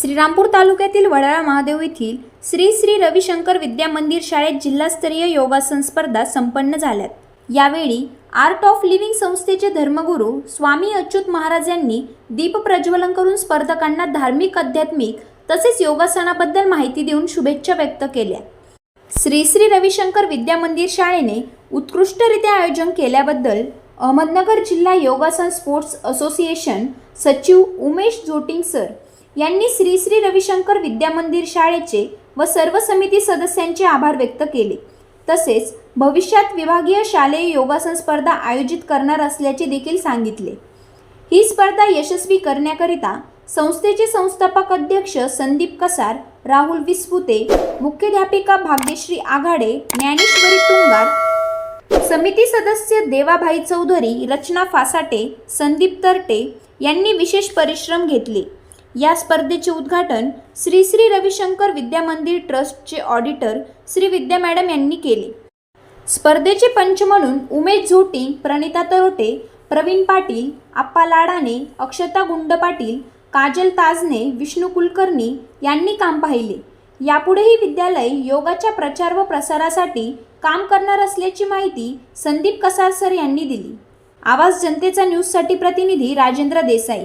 श्रीरामपूर तालुक्यातील वडाळा महादेव येथील श्री श्री रविशंकर विद्या मंदिर शाळेत जिल्हास्तरीय योगासन स्पर्धा संपन्न झाल्यात. यावेळी आर्ट ऑफ लिव्हिंग संस्थेचे धर्मगुरू स्वामी अच्युत महाराज यांनी दीप प्रज्वलन करून स्पर्धकांना धार्मिक आध्यात्मिक तसेच योगासनाबद्दल माहिती देऊन शुभेच्छा व्यक्त केल्या. श्री श्री रविशंकर विद्या मंदिर शाळेने उत्कृष्टरित्या आयोजन केल्याबद्दल अहमदनगर जिल्हा योगासन स्पोर्ट्स असोसिएशन सचिव उमेश जोटिंग सर यांनी श्री श्री रविशंकर विद्यामंदिर शाळेचे व सर्व समिती सदस्यांचे आभार व्यक्त केले. तसेच भविष्यात विभागीय शालेय योगासन स्पर्धा आयोजित करणार असल्याचे देखील सांगितले. ही स्पर्धा यशस्वी करण्याकरिता संस्थेचे संस्थापक अध्यक्ष संदीप कसार राहुल विस्पुते मुख्याध्यापिका भाग्यश्री आघाडे ज्ञानेश्वरी तुंगार समिती सदस्य देवाभाई चौधरी रचना फासाटे संदीप तरटे यांनी विशेष परिश्रम घेतले. या स्पर्धेचे उद्घाटन श्री श्री रविशंकर विद्यामंदिर ट्रस्टचे ऑडिटर श्री विद्या मॅडम यांनी केले. स्पर्धेचे पंच म्हणून उमेश झोटी प्रणिता तरोटे प्रवीण पाटील आप्पा लाडाने अक्षता गुंड पाटील काजल ताजने विष्णू कुलकर्णी यांनी काम पाहिले. यापुढेही विद्यालय योगाच्या प्रचार व प्रसारासाठी काम करणार असल्याची माहिती संदीप कसार सर यांनी दिली. आवाज जनतेचा न्यूजसाठी प्रतिनिधी राजेंद्र देसाई.